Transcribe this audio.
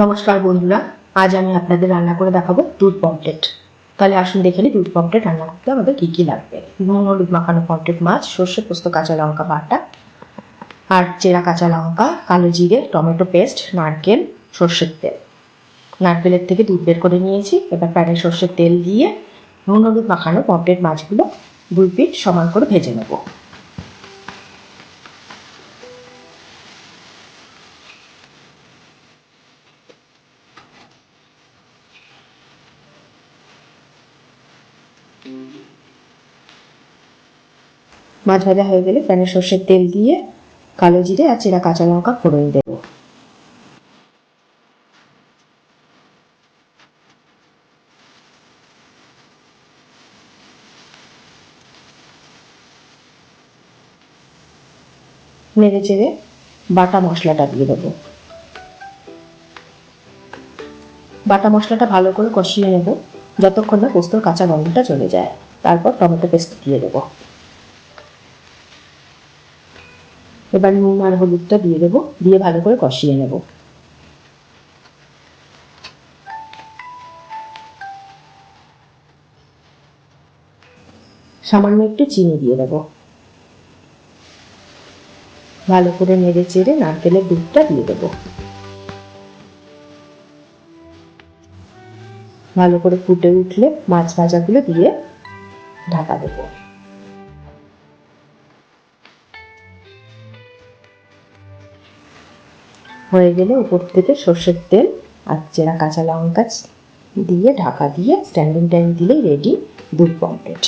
নমস্কার বন্ধুরা, আজ আমি আপনাদের রান্না করে দেখাবো দুধ পমপ্লেট তাহলে আসুন দেখে নিই দুধ পমপ্লেট রান্না করতে আমাদের কী কী লাগবে। নুন, হলুদ মাখানো পমপ্লেট মাছ, সর্ষে পোস্ত, কাঁচা লঙ্কা বাটা, আর চেরা কাঁচা লঙ্কা, কালো জিরে, টমেটো পেস্ট, নারকেল, সর্ষের তেল। নারকেলের থেকে দুধ বের করে নিয়েছি, এবার প্যানে সর্ষের তেল দিয়ে নুন, হলুদ মাখানো পমপ্লেট মাছগুলো দুই পিঠ সমান করে ভেজে নেব। মাছ ভাজা হয়ে গেলে প্যানে সর্ষের তেল দিয়ে কালো জিরে আর চেরা কাঁচা লঙ্কা ফোড়ন দেব। নেড়ে চেড়ে বাটা মশলাটা দিয়ে দেবো। বাটা মশলাটা ভালো করে কষিয়ে নেব। যতক্ষণ না পোস্তর কাঁচা গন্ধটা চলে যায়, তারপর টমেটো পেস্ট দিয়ে দেবো। এবার নুন আর হলুদটা দিয়ে দেবো, দিয়ে ভালো করে কষিয়ে নেব। সামান্য একটু চিনি দিয়ে দেবো। ভালো করে নেড়ে চেড়ে নারকেলের দুধটা দিয়ে দেবো। ভালো করে ফুটে উঠলে মাছ ভাজাগুলো দিয়ে ঢাকা দেব। হয়ে গেলে উপর থেকে সর্ষের তেল আর চেরা কাঁচা লঙ্কা দিয়ে ঢাকা দিয়ে স্ট্যান্ডিং টাইম দিলেই রেডি দুধ পমপ্লেট